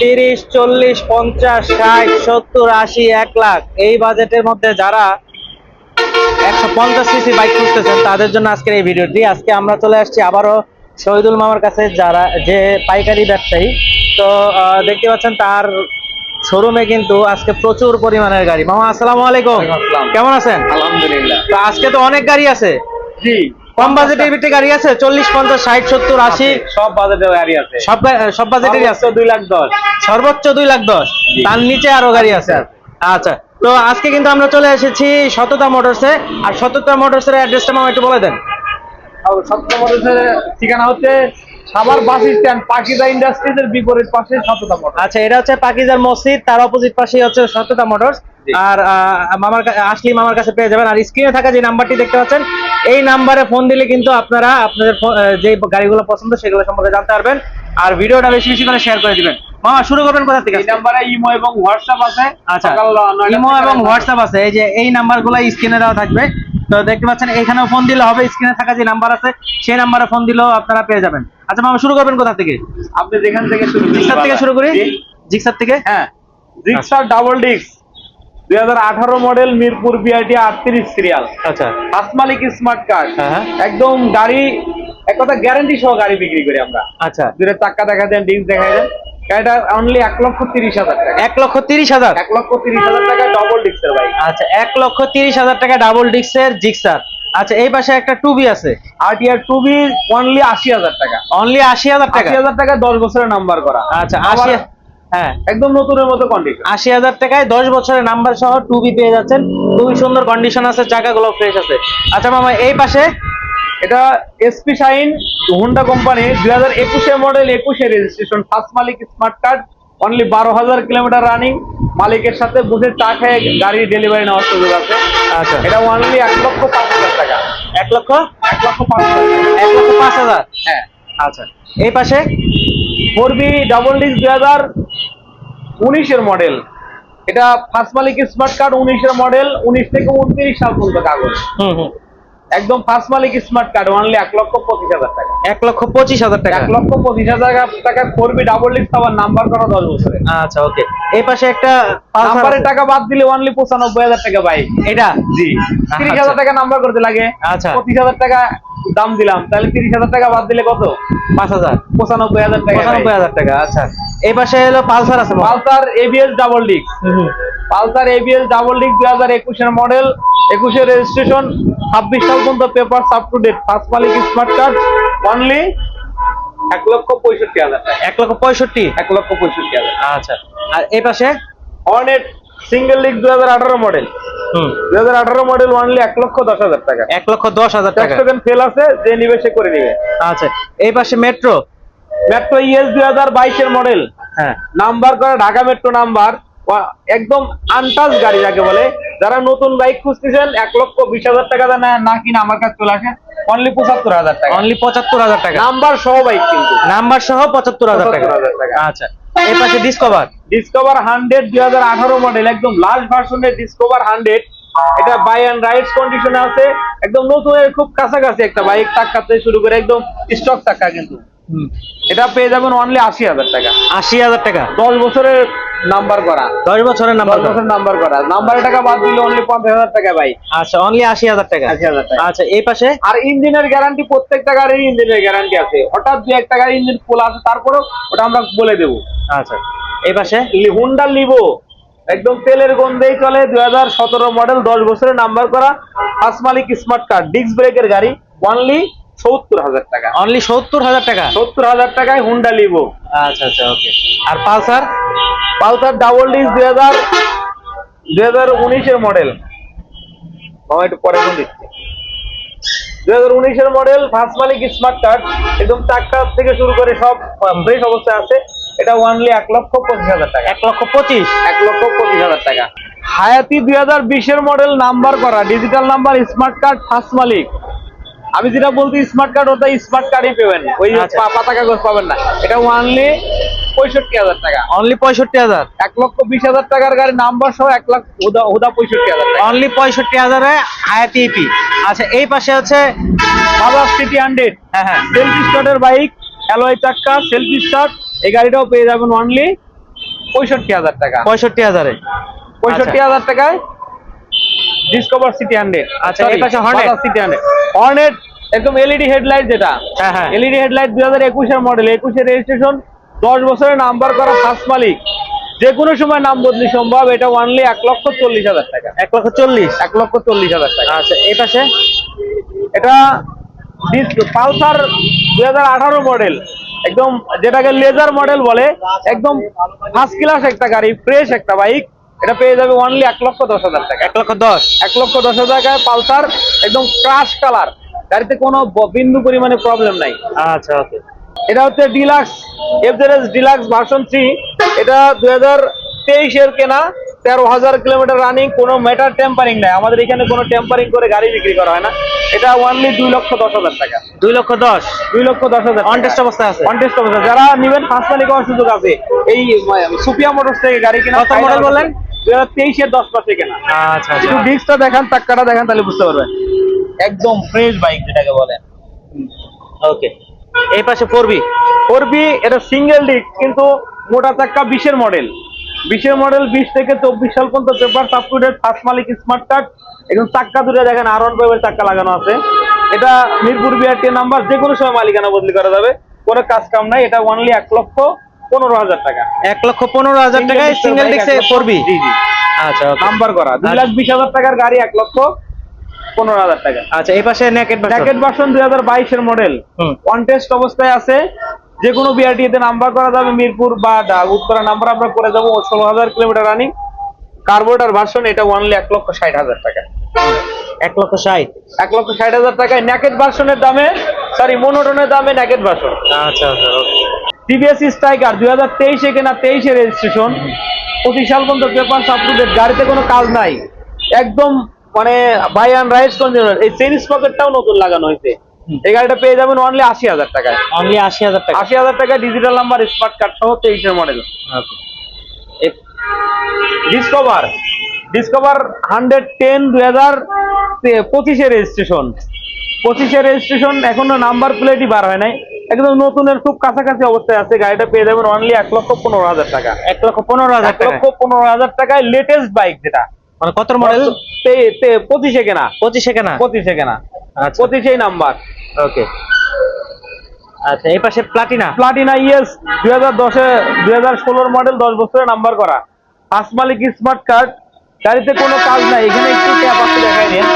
তিরিশ চল্লিশ পঞ্চাশ ষাট সত্তর আশি এক লাখ। এই বাজেটের মধ্যে যারা একশো পঞ্চাশ সিসি বাইক খুঁজতেছেন তাদের জন্য আজকের এই ভিডিওটি। আজকে আমরা চলে আসছি আবারও শহীদুল মামার কাছে যারা যে পাইকারি ব্যবসায়ী। তো দেখতে পাচ্ছেন তার শোরুমে কিন্তু আজকে প্রচুর পরিমাণের গাড়ি। মামা আসসালামু আলাইকুম। কেমন আছেন? আলহামদুলিল্লাহ। তো আজকে তো অনেক গাড়ি আছে। জি। কম বাজেটের ভিতরে গাড়ি আছে চল্লিশ পঞ্চাশ ষাট সত্তর আশি। সব বাজেটের গাড়ি আছে। সব সব বাজেটেরই আছে। দুই লাখ দশ। সর্বোচ্চ দুই লাখ দশ। জি। তার নিচে আরও গাড়ি আছে। আচ্ছা তো আজকে কিন্তু আমরা চলে এসেছি সততা মোটরসে আর সততা মোটরসের অ্যাড্রেসটা মামা একটু বলে দেন। সপ্তমরের ঠিকানা হচ্ছে সাভার বাস স্ট্যান্ড পাকিজা ইন্ডাস্ট্রিজের বিপরীত পাশে সততা মোটর আচ্ছা এটা হচ্ছে পাকিজার মসজিদ তার অপোজিট পাশেই হচ্ছে সততা মোটরস। আর মামার আসলি মামার কাছে পেয়ে যাবেন। আর স্ক্রিনে থাকা যে নাম্বারটি দেখতে পাচ্ছেন এই নাম্বারে ফোন দিলে কিন্তু আপনারা আপনাদের যে গাড়িগুলো পছন্দ সেগুলো সম্পর্কে জানতে পারবেন। আর ভিডিওটা বেশি বেশি করে শেয়ার করে দিবেন। মামা শুরু করবেন কোথা থেকে এই নাম্বারে ইমো এবং হোয়াটসঅ্যাপ আছে। আচ্ছা ইমো এবং হোয়াটসঅ্যাপ আছে। এই যে এই নাম্বারগুলো স্ক্রিনে দেওয়া থাকবে। তো দেখতে পাচ্ছেন এখানেও ফোন দিলে হবে স্ক্রিনে থাকা যে নাম্বার আছে সেই নাম্বারে ফোন দিলেও আপনারা পেয়ে যাবেন। আচ্ছা মামা শুরু করবেন কোথা থেকে? আপনি যেখান থেকে শুরু জিক্সার থেকে শুরু করি। জিক্সার থেকে? হ্যাঁ। জিক্সার ডাবল ডিস্ক দুই হাজার আঠারো মডেল মিরপুর বিআরটি আটত্রিশ সিরিয়াল আচ্ছা। ফার্স্ট মালিক স্মার্ট কার্ড। একদম গাড়ি এক কথা গ্যারান্টি সহ গাড়ি বিক্রি করি আমরা। আচ্ছা। দুটো চাক্কা দেখা দেন ডিস্ক দেখা দেন গাড়িটা অনলি এক লক্ষ তিরিশ হাজার টাকা। এক লক্ষ তিরিশ হাজার? এক লক্ষ তিরিশ হাজার টাকা ডবল ডিস্কের বাইক আচ্ছা এক লক্ষ তিরিশ হাজার টাকা ডাবল ডিক্সের জিক্সার আচ্ছা এই পাশে একটা টুবি আছে। আরটিআর টু বি অনলি আশি হাজার টাকা। অনলি আশি হাজার টাকা? আশি হাজার টাকা দশ বছরের নাম্বার করা। আচ্ছা আশি হ্যাঁ। একদম নতুনের মতো কন্ডিশন আশি হাজার টাকায় দশ বছরের নাম্বার সহ টুবি পেয়ে যাচ্ছেন। খুবই সুন্দর কন্ডিশন আছে চাকাগুলো ফ্রেশ আছে। আচ্ছা মামা এই পাশে এটা এসপি শাইন হোন্ডা কোম্পানি দুই হাজার একুশে মডেল একুশে রেজিস্ট্রেশন ফার্স্ট মালিক স্মার্ট কার্ড অনলি বারো হাজার কিলোমিটার রানিং মালিকের সাথে বসে চা খেয়ে গাড়ি ডেলিভারি নেওয়ার সুযোগ আছে। আচ্ছা। এটা অনলি এক লক্ষ পাঁচ হাজার টাকা। এক লক্ষ? এক লক্ষ পাঁচ হাজার। এক লক্ষ পাঁচ হাজার? হ্যাঁ। আচ্ছা। এই পাশে ফোর বি ডাবল ডিস্ক দুই হাজার উনিশের মডেল। এটা ফার্স্ট মালিক স্মার্ট কার্ড উনিশের মডেল উনিশ থেকে উনত্রিশ সাল পর্যন্ত কাগজ। হুম হুম। একদম ফার্স্ট মালিক স্মার্ট কার্ড অনলি এক লক্ষ পঁচিশ হাজার টাকা। এক লক্ষ পঁচিশ হাজার টাকা। এক লক্ষ পঁচিশ হাজার টাকা ফোর বি ডাবল ডিস্ক আবার নাম্বার করা দশ বছরে আচ্ছা ওকে এই পাশে একটা নাম্বারের টাকা বাদ দিলে অনলি পঁচানব্বই হাজার টাকা বাইক এটা? জি। তিরিশ আচ্ছা। হাজার টাকা নাম্বার করতে লাগে। আচ্ছা। পঁচিশ হাজার টাকা দাম দিলাম। তাহলে তিরিশ হাজার টাকা বাদ দিলে কত? পাঁচ হাজার। পঁচানব্বই হাজার টাকা পঁচানব্বই হাজার টাকা আচ্ছা। এই পাশে হলো পালসার আছে পালসার এবিএস ডাবল হুম। পালসার এবিএস ডাবল ডিস্ক দুই হাজার একুশের মডেল একুশের রেজিস্ট্রেশন ছাব্বিশ সাল পর্যন্ত paper up to date first Malik smart card only এক লক্ষ পঁয়ষট্টি হাজার টাকা। এক লক্ষ পঁয়ষট্টি? এক লক্ষ পঁয়ষট্টি হাজার আচ্ছা। আর এই পাশে হর্নেট সিঙ্গেল লিগ দুই হাজার আঠারো মডেল দুই হাজার আঠারো মডেল অনলি এক লক্ষ দশ হাজার টাকা। এক লক্ষ দশ হাজার টাকা। ফেল আছে যে নিবে সে করে নিবে। আচ্ছা এই পাশে মেট্রো মেট্রো ইএস দুই হাজার বাইশের মডেল হ্যাঁ। নাম্বার করা ঢাকা মেট্রো নাম্বার একদম আনটাচ গাড়ি যাকে বলে। যারা নতুন বাইক খুঁজতেছেন এক লক্ষ বিশ হাজার টাকা না- কিনা আমার কাছে চলে আসে অনলি পঁচাত্তর হাজার টাকা। অনলি পঁচাত্তর হাজার টাকা। নাম্বার সহ বাইক কিন্তু। নাম্বার সহ পঁচাত্তর হাজার টাকা। 75,000 টাকা। আচ্ছা। এই পাশে ডিসকভার ডিসকভার হান্ড্রেড দুই হাজার আঠারো মডেল একদম লাস্ট ভার্সনের ডিসকভার হান্ড্রেড এটা বাই অ্যান্ড রাইডস কন্ডিশনে আছে। একদম নতুনের খুব কাছাকাছি একটা বাইক টাক্কা থেকে শুরু করে একদম স্টক টাক্কা কিন্তু। এটা পেয়ে যাবেন অনলি আশি হাজার টাকা। আশি হাজার টাকা? দশ বছরের নাম্বার করা। দশ বছরের নাম্বার দশ বছর নাম্বার করা। নাম্বারের টাকা বাদ দিলে অনলি পঞ্চাশ হাজার টাকা ভাই। আচ্ছা অনলি আশি হাজার টাকা? 80,000 টাকা। আচ্ছা এই পাশে? আর ইঞ্জিনের গ্যারান্টি প্রত্যেকটা গাড়ির ইঞ্জিনের গ্যারান্টি আছে। হঠাৎ দু একটা গাড়ি ইঞ্জিন খোলা আছে তারপরেও ওটা আমরা বলে দেবো। আচ্ছা এই পাশে? হুন্ডা লিভো একদম তেলের গন্ধেই চলে দুই হাজার সতেরো মডেল দশ বছরের নাম্বার করা ফার্স্ট মালিক স্মার্ট কার্ড ডিস্ক ব্রেকের গাড়ি অনলি সত্তর হাজার টাকা। অনলি সত্তর হাজার টাকা? সত্তর হাজার টাকায় হুন্ডা লিভো আচ্ছা আচ্ছা ওকে আর পালসার? পালসার ডাবল ডিস্ক দুই হাজার দুই হাজার উনিশের মডেল একটু পরে ফোন দিচ্ছি। দুই হাজার উনিশের মডেল ফার্স্ট মালিক স্মার্ট কার্ড একদম চাক্কা থেকে শুরু করে সব ফ্রেশ অবস্থায় আছে। এটা ওয়ানলি এক লক্ষ পঁচিশ হাজার টাকা। এক লক্ষ পঁচিশ? এক লক্ষ পঁচিশ হাজার টাকা। হায়াতি দুই হাজার বিশের মডেল নাম্বার করা digital number smart card first মালিক। আমি যেটা বলছি স্মার্ট কার্ড ওটা স্মার্ট কার্ডই পাবেন ওই আচ্ছা। পাতা কাগজ পাবেন না। এটা ওয়ানলি পঁয়ষট্টি হাজার টাকা। অনলি পঁয়ষট্টি হাজার? এক লক্ষ বিশ হাজার টাকার গাড়ি নাম্বার সহ এক লাখ হুদা হুদা পঁয়ষট্টি হাজার অনলি পঁয়ষট্টি হাজারে আয়াতি ইপি আচ্ছা এই পাশে হচ্ছে বাজাজ সিটি হান্ড্রেড হ্যাঁ হ্যাঁ। সেলফ স্টার্টের বাইক অ্যালয় চাক্কা সেলফ স্টার্ট এই গাড়িটাও পেয়ে যাবেন অনলি পঁয়ষট্টি হাজার টাকা। পঁয়ষট্টি হাজারে। পঁয়ষট্টি হাজার টাকায় ডিসকভার সিটি হান্ড্রেড আচ্ছা, এই পাশে Hornet? সিটি হান্ড্রেড হর্নেট একদম এলইডি হেডলাইট যেটা। হ্যাঁ হ্যাঁ। এলইডি হেডলাইট দুই হাজার একুশের মডেল একুশের রেজিস্ট্রেশন দশ বছরের নাম্বার করা ফার্স্ট মালিক। যে কোনো সময় নাম বদলি সম্ভব এটা ওয়ানলি এক লক্ষ চল্লিশ হাজার টাকা। এক লক্ষ চল্লিশ। এক লক্ষ চল্লিশ হাজার টাকা। আচ্ছা এই পাশে এটা পালসার দুই হাজার আঠারো মডেল একদম যেটাকে লেজার মডেল বলে একদম ফার্স্ট ক্লাস একটা গাড়ি ফ্রেশ একটা বাইক এটা পেয়ে যাবে অনলি এক লক্ষ দশ হাজার টাকা। এক লক্ষ দশ? এক লক্ষ দশ হাজার টাকায় পালসার একদম ক্রাশ কালার গাড়িতে কোনো বিন্দু পরিমাণে প্রবলেম নাই। আচ্ছা ওকে। এটা হচ্ছে deluxe FZS deluxe version three এটা দুই হাজার তেইশের কেনা। তেরো হাজার কিলোমিটার রানিং কোনো মেটার টেম্পারিং নাই। আমাদের এখানে কোনো টেম্পারিং করে গাড়ি বিক্রি করা হয় না। এটা ওনলি দুই লক্ষ দশ হাজার টাকা। দুই লক্ষ দশ? দুই লক্ষ দশ হাজার অন টেস্ট অবস্থায় আছে? কন্টেস্ট অবস্থা যারা নিবেন ফার্স্ট মালিক হওয়ার সুযোগ আছে। এই সুপিয়া মোটরস থেকে গাড়ি কেনা model বললেন? দুই হাজার তেইশের দশ মাসে কেনা। আচ্ছা একটু ডিস্কটা দেখান চাক্কাটা দেখান তাহলে বুঝতে পারবেন। একদম ফ্রেশ বাইক যেটাকে বলেন। ওকে এই পাশে ফোর বি করবি এটা সিঙ্গেল ডিস্ক কিন্তু মোটা চাক্কা বিশের মডেল বিশের মডেল বিশ থেকে চব্বিশ সাল পর্যন্ত পেপার আপ ফার্স্ট মালিক স্মার্ট কার্ড এখন চাক্কা দুটো দেখেন আর ওয়ান ফাইভের চাক্কা লাগানো আছে। এটা মিরপুর বিআরটি নাম্বার যে কোনো সময় মালিকানা বদলি করা যাবে। কোনো কাজ কাম নাই এটা অনলি এক লক্ষ পনেরো হাজার টাকা। এক লক্ষ পনেরো হাজার টাকায় সিঙ্গেল ডিস্কে ফোর বি জি জি। আচ্ছা নাম্বার করা দুই লাখ বিশ হাজার টাকার গাড়ি এক লক্ষ পনেরো হাজার টাকা। আচ্ছা এই পাশে নেকেট ভার্সন দুই হাজার বাইশের মডেল হুম। কন্টেস্ট অবস্থায় আছে। যে কোনো বিআরটি তে নাম্বার করা যাবে মিরপুর বা উত্তরা নাম্বার আমরা করে যাব ষোলো হাজার কিলোমিটার রানিং কার্বোটার ভার্সন এটা ওয়ানলি এক লক্ষ ষাট হাজার টাকা। এক লক্ষ ষাট? এক লক্ষ ষাট হাজার টাকায় ন্যাকেট ভার্সনের দামে সরি মোনোটনের দামে ন্যাকেট ভার্সন আচ্ছা আচ্ছা টিভিএস স্ট্রাইকার দুই হাজার তেইশে কেনা তেইশে রেজিস্ট্রেশন পঁচিশ সাল পর্যন্ত পেপার ডেট গাড়িতে কোনো কাজ নাই। একদম মানে বাই অ্যান্ড রাইস কন্টেনার এই চেন পকেটটাও নতুন লাগানো হয়েছে। এই গাড়িটা পেয়ে যাবেন অনলি আশি হাজার টাকায়। অনলি আশি হাজার টাকা আশি হাজার টাকা ডিজিটাল নাম্বার স্মার্ট কার্ড সহ তেইশের model Discover Discover hundred ten দুই হাজার পঁচিশে রেজিস্ট্রেশন পঁচিশে রেজিস্ট্রেশন এখনও নাম্বার প্লেটই বার হয় নাই। একদম নতুনের খুব কাছাকাছি অবস্থায় আছে। গাড়িটা পেয়ে যাবেন অনলি এক লক্ষ পনেরো হাজার টাকা। এক লক্ষ পনেরো হাজার লক্ষ পনেরো হাজার টাকায় লেটেস্ট বাইক যেটা। মানে কত মডেল পঁচিশে কেনা। পঁচিশে কেনা। পঁচিশে কেনা। আচ্ছা। পঁচিশেই নাম্বার ওকে আচ্ছা এই পাশে প্লাটিনা প্লাটিনা ইএস দুই হাজার দশে দুই হাজার ষোলোর মডেল দশ বছরের নাম্বার করা। ফার্স্ট মালিক স্মার্ট কার্ড গাড়িতে কোনো কাজ নাই এখানে একটু ট্যাপ আছে দেখাই নিন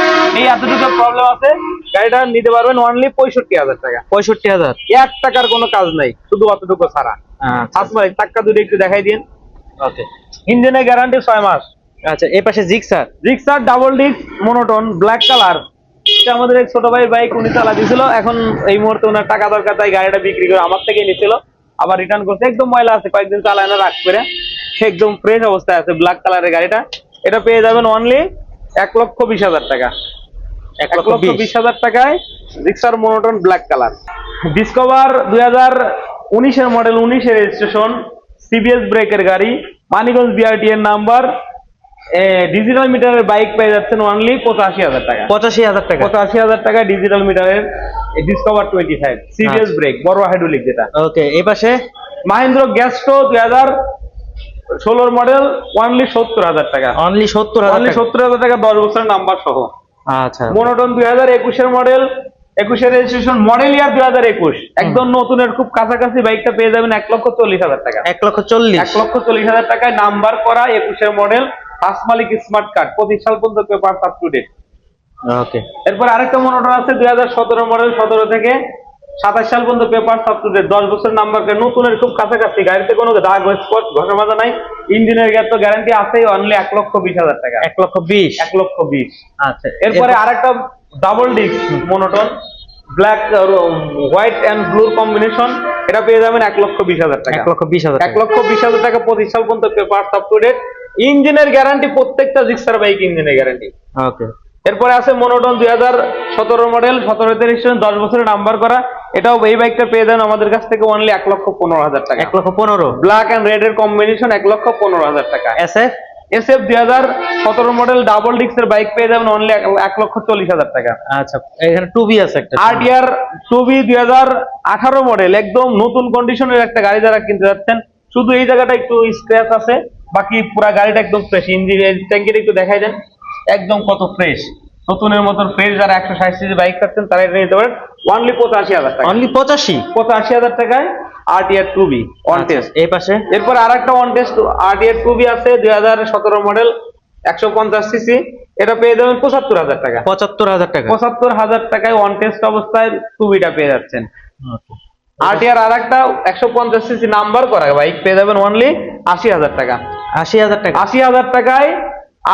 এই এতটুকু প্রবলেম আছে গাড়িটা নিতে পারবেন অনলি পঁয়ষট্টি হাজার টাকা। পঁয়ষট্টি হাজার? এক টাকার কোনো কাজ নাই শুধু অতটুকু ছাড়া। ফার্স্ট মালিক টাক্কা দুটো একটু দেখাই দিন। ওকে ইঞ্জিনের গ্যারান্টি ছয় মাস। আচ্ছা এই পাশে জিক্সার রিক্সার double disc monotone black colour আমাদের এক ছোট ভাই বাইক উনি চালা দিছিল। এখন এই মুহূর্তে ওনার টাকা দরকার তাই গাড়িটা বিক্রি করে আমার থেকে নিছিল। আবার রিটার্ন করছে। একদম ময়লা আছে কয়েকদিন চালায় না রাখ করে। সে একদম ফ্রেশ অবস্থায় আছে ব্ল্যাক কালারের গাড়িটা। এটা পেয়ে যাবেন অনলি এক লক্ষ বিশ হাজার টাকা। এক লক্ষ বিশ? হাজার টাকায় রিক্সার মোনোটন ব্ল্যাক কালার ডিসকভার দুই হাজার উনিশের মডেল উনিশের রেজিস্ট্রেশন সিবিএস ব্রেকের গাড়ি মানিগঞ্জ বিআরটি এর নাম্বার ডিজিটাল মিটারের বাইক পেয়ে যাচ্ছেন অনলি পঁচাশি হাজার টাকা। পঁচাশি হাজার টাকা। পঁচাশি হাজার টাকা ডিজিটাল মিটারের Discover twenty five CBS. Brake বড় হাইড্রোলিক যেটা। ওকে এই পাশে? মাহিন্দ্র গ্যাস্টো দুই হাজার ষোলোর মডেল অনলি সত্তর হাজার টাকা। অনলি সত্তর অনলি সত্তর হাজার টাকা দশ বছরের নাম্বার সহ। আচ্ছা। মোনোটন দুই হাজার একুশের মডেল একুশের রেজিস্ট্রেশন মডেল ইয়ার দুই হাজার একুশ। একদম নতুনের খুব কাছাকাছি বাইকটা পেয়ে যাবেন এক লক্ষ চল্লিশ হাজার টাকা। এক লক্ষ চল্লিশ। এক লক্ষ চল্লিশ হাজার টাকায় নাম্বার করা একুশের মডেল ফার্স্ট মালিক স্মার্ট কার্ড পঁচিশ সাল পর্যন্ত paper up to date okay এরপর আরেকটা মোনোটন আছে দুই হাজার সতেরো মডেল সতেরো থেকে সাতাশ সাল পর্যন্ত পেপার আপ টু ডেট দশ বছর নাম্বার নতুনের খুব কাছাকাছি। গাড়িতে কোনো দাগ স্পট ঘষা মাজা নাই। ইঞ্জিনের গ্যাস তো গ্যারান্টি আছেই অনলি এক লক্ষ বিশ হাজার টাকা। এক লক্ষ বিশ? এক লক্ষ বিশ। আচ্ছা। এরপরে আরেকটা double disc monotone black white and ব্লুর কম্বিনেশন এটা পেয়ে যাবেন এক লক্ষ বিশ হাজার টাকা। এক লক্ষ বিশ হাজার এক লক্ষ বিশ হাজার টাকা পঁচিশ সাল পর্যন্ত পেপার আপ টু ডেট ইঞ্জিনের গ্যারান্টি প্রত্যেকটা জিক্সার বাইক ইঞ্জিনের গ্যারান্টি ওকে এরপরে আছে মনোটন দুই হাজার সতেরো মডেল সতেরো রেজিস্ট্রেশন দশ বছরের নাম্বার করা। এটাও এই বাইকটা পেয়ে যান আমাদের কাছ থেকে অনলি এক লক্ষ পনেরো হাজার টাকা। এক লক্ষ পনেরো। ব্ল্যাক অ্যান্ড রেড এর কম্বিনেশন এক লক্ষ পনেরো হাজার টাকা। এস এফ এস এফ দুই হাজার সতেরো মডেল ডাবল ডিস্কের বাইক পেয়ে যাবেন অনলি এক লক্ষ চল্লিশ হাজার টাকা। আচ্ছা এখানে টু বি আছে একটা। ইয়ার টু বি দুই হাজার আঠারো মডেল একদম নতুন কন্ডিশনের একটা গাড়ি যারা কিনতে যাচ্ছেন শুধু এই জায়গাটা একটু স্ক্র্যাচ আছে। বাকি পুরো গাড়িটা একদম ফ্রেশ ইঞ্জিন ট্যাঙ্কিটা একটু দেখাই দেন। একদম কত ফ্রেশ নতুনের মতন ফ্রেশ যারা একশো ষাট সিসি বাইক থাকছেন তারা এটা নিতে পারেন। ওনলি পঁচাশি হাজার টাকা। অনলি পঁচাশি? পঁচাশি হাজার টাকায় RTR two B on test এই পাশে? এরপর আর একটা one test RTR two B আছে দুই হাজার সতেরো মডেল একশো পঞ্চাশ সিসি এটা পেয়ে যাবেন পঁচাত্তর হাজার টাকা। পঁচাত্তর হাজার টাকা। পঁচাত্তর হাজার টাকায় ওয়ান টেস্ট অবস্থায় টু বিটা পেয়ে যাচ্ছেন। আরটিআর আর একটা একশো পঞ্চাশ সিসি নাম্বার করা বাইক পেয়ে যাবেন অনলি আশি হাজার টাকা। আশি হাজার টাকা। আশি হাজার টাকায়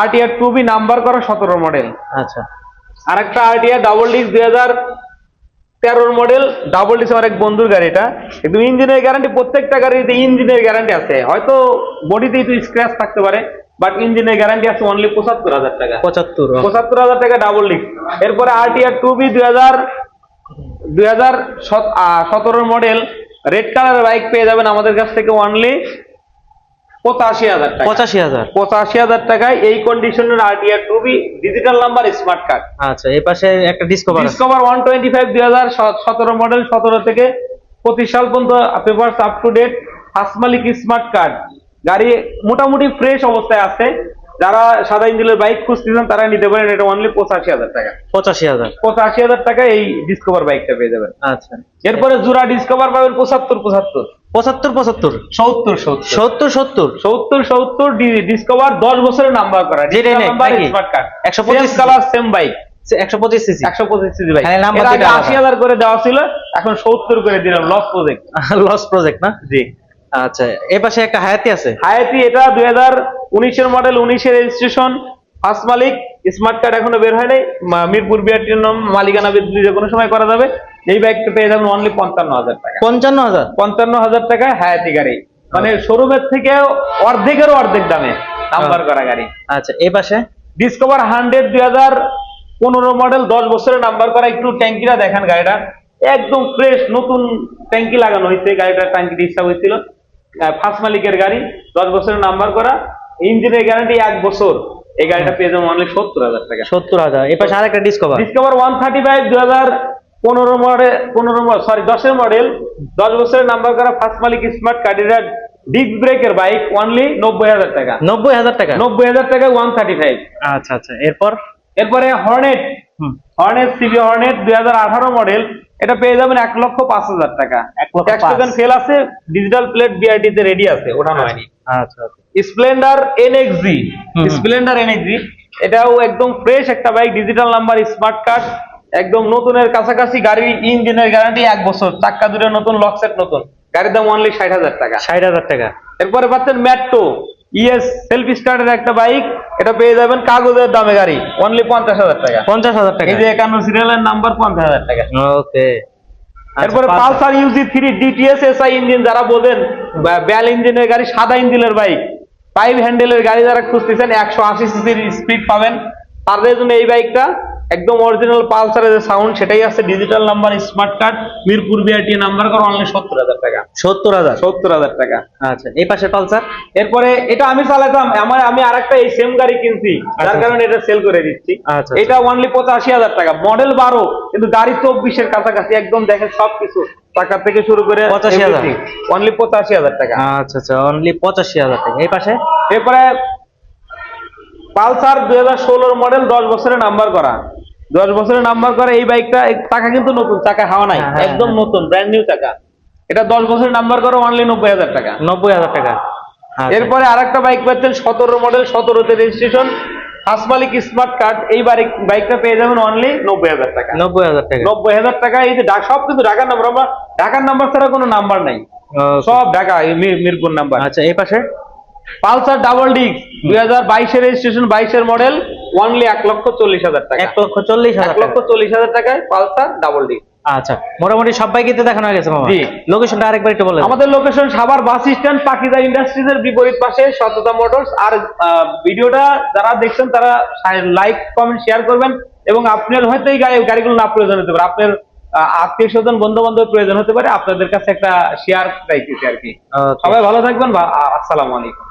আরটিআর টু বি নাম্বার করা সতেরো মডেল আচ্ছা। আর একটা আরটিআর ডাবল ডিস্ক দুই হাজার তেরোর মডেল ডাবল ডিস্ক আমার এক বন্ধুর গাড়ি এটা। কিন্তু ইঞ্জিনের গ্যারান্টি প্রত্যেকটা গাড়িতে ইঞ্জিনের গ্যারান্টি আছে। হয়তো বডিতে একটু স্ক্র্যাচ থাকতে পারে বাট ইঞ্জিনের গ্যারান্টি আছে অনলি পঁচাত্তর হাজার টাকা। পঁচাত্তর পঁচাত্তর হাজার টাকা ডাবল ডিস্ক এরপরে আরটিআর টু বি দুই হাজার দুই হাজার সতেরোর মডেল রেড কালারের বাইক পেয়ে যাবেন আমাদের কাছ থেকে অনলি পঁচাশি হাজার টাকা। পঁচাশি হাজার। পঁচাশি হাজার টাকায় এই কন্ডিশনের RTR two digital number smart card আচ্ছা এই পাশে একটা Discover Discover one twenty five দুই হাজার সতেরো মডেল সতেরো থেকে পঁচিশ সাল পর্যন্ত পেপার আপ টু ডেট হাসমালিক স্মার্ট কার্ড গাড়ি মোটামুটি ফ্রেশ অবস্থায় আছে। যারা সাদা ইঞ্জিনের বাইক খুঁজতেছেন তারা নিতে পারেন এটা অনলি পঁচাশি হাজার টাকা। পঁচাশি হাজার। পঁচাশি হাজার টাকা এই ডিসকভার বাইকটা পেয়ে যাবেন। আচ্ছা। এরপরে জোড়া ডিসকভার পাবেন পঁচাত্তর পঁচাত্তর। পঁচাত্তর পঁচাত্তর সত্তর সত্তর। সত্তর সত্তর। সত্তর ডিসকভার দশ বছরের নাম্বার করা। কার্ড 125 কালার সেম বাইক একশো পঁচিশ সিসি একশো পঁচিশ সিসি বাইক হ্যাঁ, আশি হাজার করে দেওয়া ছিল এখন সত্তর করে দিলাম লস প্রজেক্ট লস প্রজেক্ট না? জি। আচ্ছা এই পাশে একটা হায়াতি আছে। হায়াতি এটা দুই হাজার উনিশের মডেল উনিশের রেজিস্ট্রেশন ফার্স্ট মালিক স্মার্ট কার্ড এখনও বের হয় নাই। মা- মিরপুর বিআরটির নাম মালিকানা যে কোনো সময় করা যাবে। এই বাইকটা পেয়ে যাবেন অনলি পঞ্চান্ন হাজার টাকা। পঞ্চান্ন হাজার? পঞ্চান্ন হাজার টাকা হায়াতি গাড়ি। মানে শোরুমের থেকে অর্ধেকের অর্ধেক দামে নাম্বার করা গাড়ি। আচ্ছা এই পাশে? ডিসকভার হান্ড্রেড দুই হাজার পনেরো মডেল দশ বছরের নাম্বার করা একটু ট্যাঙ্কিটা দেখেন গাড়িটা। একদম ফ্রেশ নতুন ট্যাঙ্কি লাগানো হয়েছে গাড়িটার ট্যাঙ্কি ইচ্ছা হয়েছিল। ফার্স্ট মালিকের গাড়ি দশ বছরের নাম্বার করা। ইঞ্জিনের গ্যারান্টি এক বছর। এই গাড়িটা পেয়ে যাব অনলি সত্তর হাজার টাকা। সত্তর হাজার। এই পাশে আরেকটা Discover Discover one thirty five দু হাজার পনেরো মডেল পনেরো সরি দশের মডেল দশ বছরের নাম্বার করা ফার্স্ট মালিক স্মার্ট কার্ডিরা ডিস্ক ব্রেকের বাইক অনলি নব্বই হাজার টাকা। নব্বই হাজার টাকা? নব্বই হাজার টাকা ওয়ান থার্টি ফাইভ আচ্ছা আচ্ছা এরপর? এরপরে হর্নেট। হর্নেট সিবি হর্নেট দুই হাজার আঠারো মডেল এটা পেয়ে যাবেন এক লক্ষ পাঁচ হাজার টাকা। ট্যাক্স টোকেন ফেল আছে ডিজিটাল প্লেট বিআরটি তে রেডি আছে ওঠানো হয়নি। আচ্ছা স্প্লেন্ডার এনএক্সজি। স্প্লেন্ডার এনএক্সজি এটাও একদম ফ্রেশ একটা bike digital number smart card একদম নতুনের কাছাকাছি গাড়ির ইঞ্জিনের গ্যারান্টি এক বছর। চাক্কা দুটো নতুন লক সেট নতুন। গাড়ির দাম অনলি ষাট হাজার টাকা। ষাট হাজার টাকা। এরপরে পাচ্ছেন ম্যাট্টো ইএস সেলফ স্টার্টের একটা বাইক এটা পেয়ে যাবেন কাগজের দামে গাড়ি। অনলি পঞ্চাশ হাজার টাকা। পঞ্চাশ হাজার টাকা। এই যে একান্ন সিরিয়ালের নাম্বার পঞ্চাশ হাজার টাকা। ওকে। এরপরে Pulsar UG three DTS SI engine যারা বোঝেন বা- ব্যাল ইঞ্জিনের গাড়ি সাদা ইঞ্জিনের বাইক ফাইভ হ্যান্ডেলের গাড়ি যারা খুঁজতেছেন একশো আশি সিসির স্পিড পাবেন। তাদের জন্য এই বাইকটা একদম অরিজিনাল পালসারের যে সাউন্ড সেটাই আছে digital number smart card Mirpur BRT number করা অনলি সত্তর হাজার টাকা। সত্তর হাজার? সত্তর হাজার টাকা। আচ্ছা এই পাশে পালসার? এরপরে এটা আমি চালাতাম আমার আমি আরেকটা এই সেম গাড়ি কিনছি যার আচ্ছা। কারণে এটা সেল করে দিচ্ছি। আচ্ছা, এটা অনলি পঁচাশি হাজার টাকা। মডেল বারো কিন্তু গাড়ি চব্বিশের কাছাকাছি একদম দেখেন সবকিছু। টাকা থেকে শুরু করে 85,000 অনলি পঁচাশি হাজার টাকা। আচ্ছা আচ্ছা অনলি পঁচাশি হাজার টাকা। এই পাশে? এরপরে পালসার দুই হাজার ষোলোর মডেল দশ বছরের নাম্বার করা। দশ বছরের নাম্বার করা এই বাইকটা টাকা কিন্তু নতুন চাকা হাওয়া নাই হ্যাঁ, হ্যাঁ, একদম হ্যাঁ। নতুন ব্র্যান্ড নিউ চাকা। এটা দশ বছরের নাম্বার করা অনলি নব্বই হাজার টাকা। নব্বই হাজার টাকা। আচ্ছা। এরপরে আরেকটা বাইক পাচ্ছেন সতেরো মডেল সতেরোতে রেজিস্ট্রেশন হাসমালিক স্মার্ট কার্ড এই বাইক বাইকটা পেয়ে যাবেন অনলি নব্বই হাজার টাকা। নব্বই হাজার টাকা। নব্বই হাজার টাকা এই যে সব কিন্তু ঢাকার নাম্বার আমরা ঢাকার নাম্বার ছাড়া কোনো নাম্বার নাই। সব ঢাকা মির- মিরপুর নাম্বার আচ্ছা এই পাশে? পালসার ডাবল ডিস্ক দুই হাজার বাইশের রেজিস্ট্রেশন বাইশের মডেল অনলি এক লক্ষ চল্লিশ হাজার টাকা। এক লক্ষ চল্লিশ হাজার লক্ষ চল্লিশ হাজার টাকায় পালসার ডাবল ডিস্ক আচ্ছা মোটামুটি সব বাইকিতে দেখানো হয়ে গেছে মামা। জি। লোকেশনটা আরেকবার একটু বলে আমাদের location Savar bus stand Pakiza industries এর বিপরীত পাশে সততা মোটরস আর ভিডিওটা যারা দেখছেন তারা লাইক কমেন্ট শেয়ার করবেন। এবং আপনার হয়তো এই গাড়ি গাড়িগুলো না প্রয়োজন হতে পারে। আপনার আত্মীয় স্বজন বন্ধু বান্ধব প্রয়োজন হতে পারে। আপনাদের কাছে একটা শেয়ার চাইতেছি আর কি। সবাই ভালো থাকবেন আসসালামু আলাইকুম।